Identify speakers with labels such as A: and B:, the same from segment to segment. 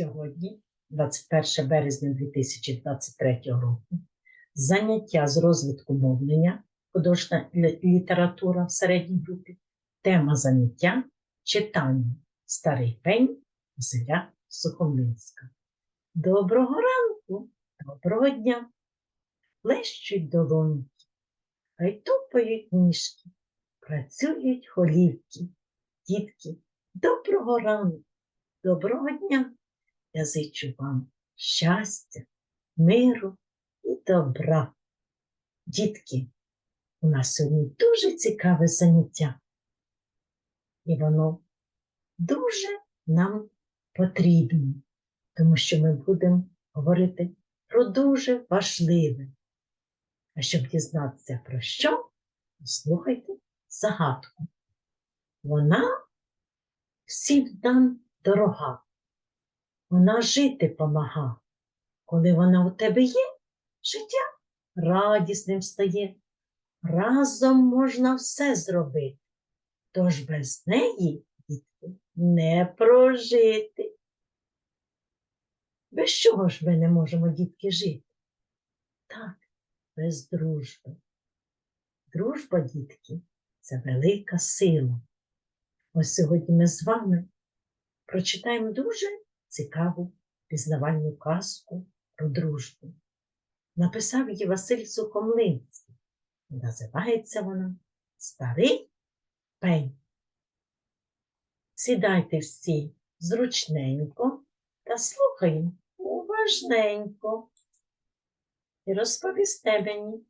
A: Сьогодні, 21 березня 2023 року, заняття з розвитку мовлення, художня література в середній групі, тема заняття читання Старий пень Василя Сухомлинська. Доброго ранку, доброго дня! Плещуть долоньки, хай тупають ніжки, працюють голівки, дітки, доброго ранку, доброго дня! Я зичу вам щастя, миру і добра. Дітки, у нас сьогодні дуже цікаве заняття. І воно дуже нам потрібне, тому що ми будемо говорити про дуже важливе. А щоб дізнатися про що, слухайте загадку. Вона всім нам дорога. Вона жити помага. Коли вона у тебе є, життя радісним стає. Разом можна все зробити. Тож без неї, дітки, не прожити. Без чого ж ми не можемо, дітки, жити? Так, без дружби. Дружба, дітки, це велика сила. Ось сьогодні ми з вами прочитаємо дуже цікаву пізнавальну казку про дружбу. Написав її Василь Сухомлинський. Називається вона Старий пень. Сідайте всі зручненько та слухаємо уважненько. І розповісте мені,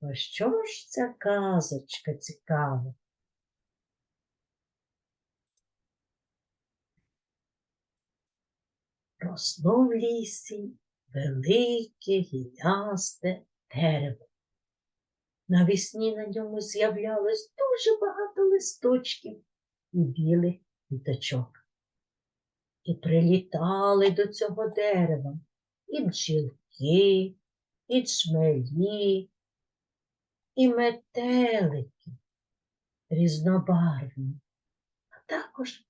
A: про що ж ця казочка цікава? Росло в лісі велике гілясте дерево. Навесні на ньому з'являлось дуже багато листочків і білих квіточок. І прилітали до цього дерева і бджілки, і джмелі, і метелики різнобарвні, а також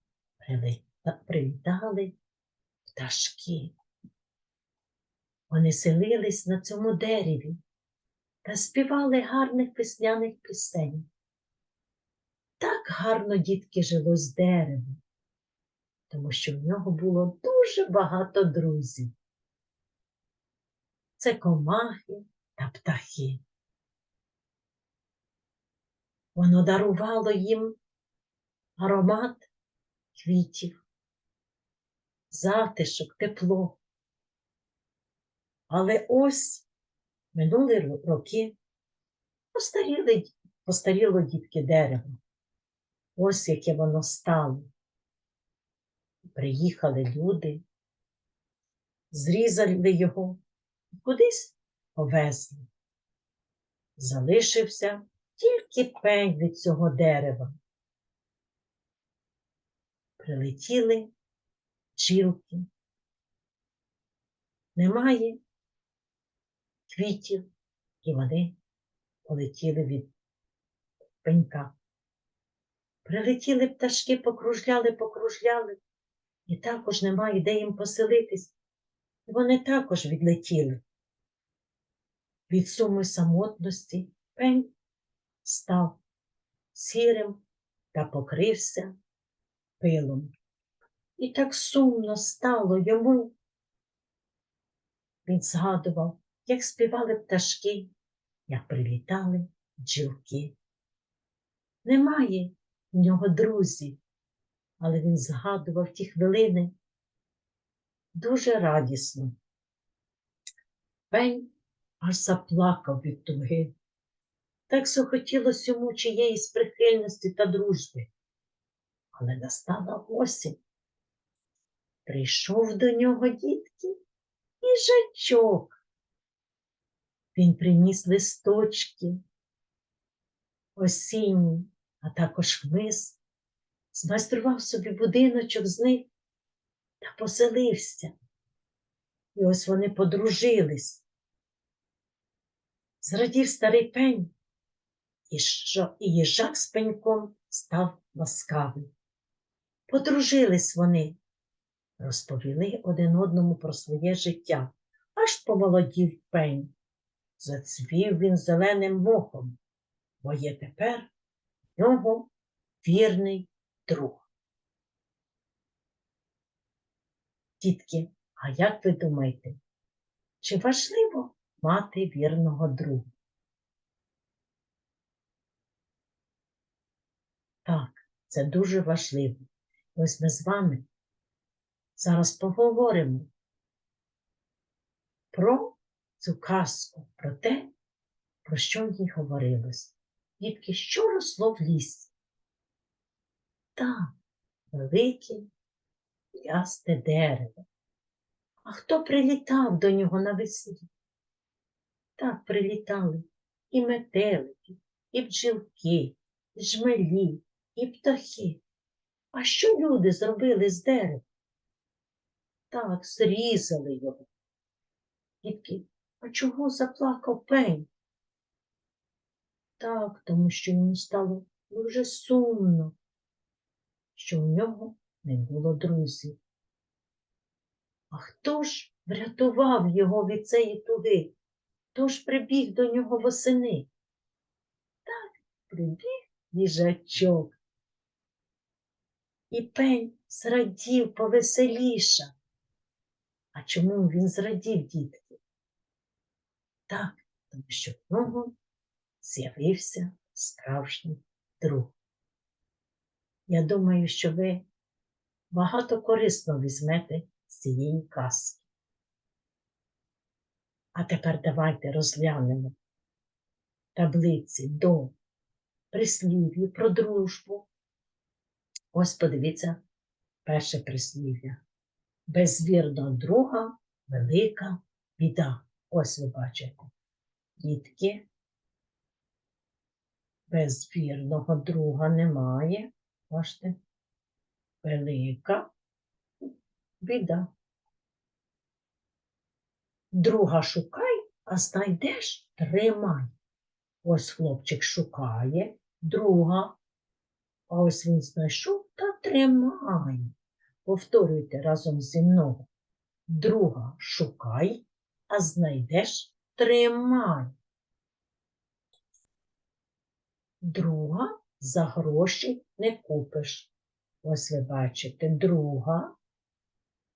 A: прилітали пташки. Вони селились на цьому дереві та співали гарних пісняних пісень. Так гарно дітки жило з деревом, тому що в нього було дуже багато друзів. Це комахи та птахи. Воно дарувало їм аромат квітів, затишок, тепло. Але ось минули роки, постаріли, постаріло дітки дерево. Ось яке воно стало. Приїхали люди, зрізали його і кудись повезли. Залишився тільки пень від цього дерева. Прилетіли бджілки. Немає квітів, і вони полетіли від пенька. Прилетіли пташки, покружляли, покружляли, і також немає де їм поселитись. І вони також відлетіли. Від суми самотності пень став сірим та покрився пилом. І так сумно стало йому. Він згадував, як співали пташки, як прилітали бджілки. Немає в нього друзів, але він згадував ті хвилини дуже радісно. Пень аж заплакав від туги. Так захотілося йому чиєїсь прихильності та дружби. Але настала осінь. Прийшов до нього дітки їжачок. Він приніс листочки осінні, а також хмиз, змайстрував собі будиночок з них та поселився. І ось вони подружились. Зрадів старий пень, і і їжак з пеньком став ласкавий. Подружились вони, розповіли один одному про своє життя, аж помолодів пень. Зацвів він зеленим мохом, бо є тепер в нього вірний друг. Дітки, а як ви думаєте, чи важливо мати вірного друга? Так, це дуже важливо. Ось ми з вами зараз поговоримо про цю казку, про те, про що ній говорилось. Дітки, що росло в лісі? Так, велике ясте дерево. А хто прилітав до нього навесні? Так прилітали і метелики, і бджілки, і жмелі, і птахи. А що люди зробили з дерева? Так, зрізали його. Дітки, а чого заплакав пень? Так, тому що йому стало дуже сумно, що у нього не було друзів. А хто ж врятував його від цієї туги? Хто ж прибіг до нього восени? Так, прибіг їжачок. І пень зрадів повеселіша. А чому він зрадів, дітки? Так, тому що в нього з'явився справжній друг. Я думаю, що ви багато корисно візьмете з цієї казки. А тепер давайте розглянемо таблиці до прислів'ю про дружбу. Ось подивіться перше прислів'я. Без вірного друга велика біда. Ось ви бачите. Дітки. Без вірного друга немає. Бачите? Велика біда. Друга шукай, а знайдеш тримай. Ось хлопчик шукає друга, а ось він знайшов та тримає. Повторюйте разом зі мною. Друга шукай, а знайдеш тримай. Друга за гроші не купиш. Ось ви бачите, друга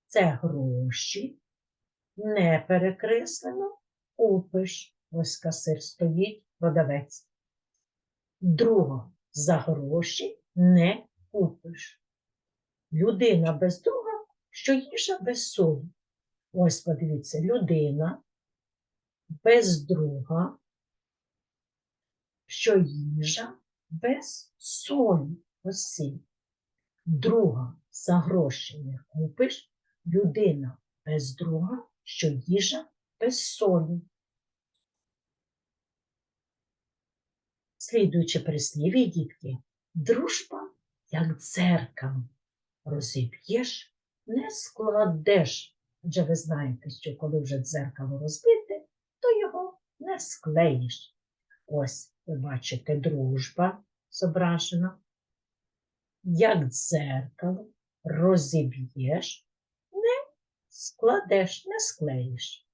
A: це гроші, не перекреслено, купиш. Ось касир стоїть, продавець. Друга за гроші не купиш. Людина без друга, що їжа без солі. Ось подивіться, людина без друга, що їжа без солі. Сіль. Друга за гроші не купиш, людина без друга, що їжа без солі. Слідуючи прислів'я, дітки, дружба, як дзеркало. Розіб'єш, не складеш. Адже ви знаєте, що коли вже дзеркало розбите, то його не склеїш. Ось ви бачите, дружба зображена. Як дзеркало розіб'єш, не складеш, не склеїш.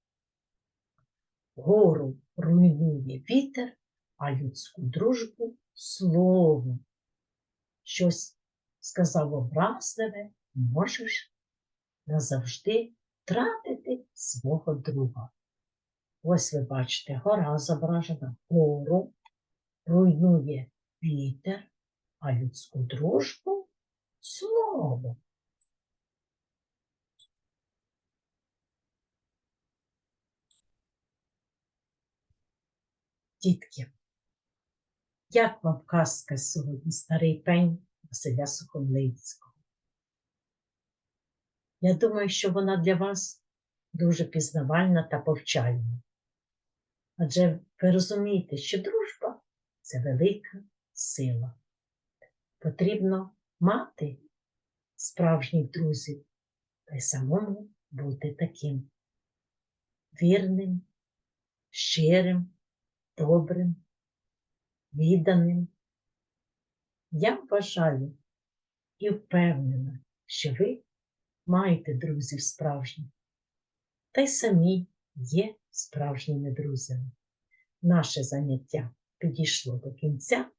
A: Гору руйнує вітер, а людську дружбу слово. Щось сказав образливе, можеш назавжди втратити свого друга. Ось ви бачите, гора зображена гору, руйнує вітер, а людську дружбу слово. Дітки, як вам казка сьогодні старий пень Василя Сухомлинського? Я думаю, що вона для вас дуже пізнавальна та повчальна. Адже ви розумієте, що дружба це велика сила. Потрібно мати справжніх друзів та й самому бути таким вірним, щирим, добрим, відданим. Я вважаю і впевнена, що ви майте друзів справжніх, та й самі є справжніми друзями. Наше заняття підійшло до кінця.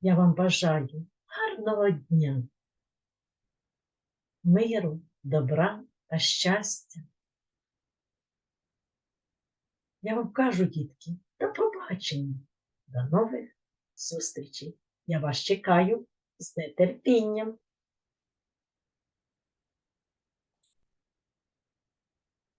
A: Я вам бажаю гарного дня, миру, добра та щастя. Я вам кажу, дітки, до побачення, до нових зустрічей. Я вас чекаю з нетерпінням.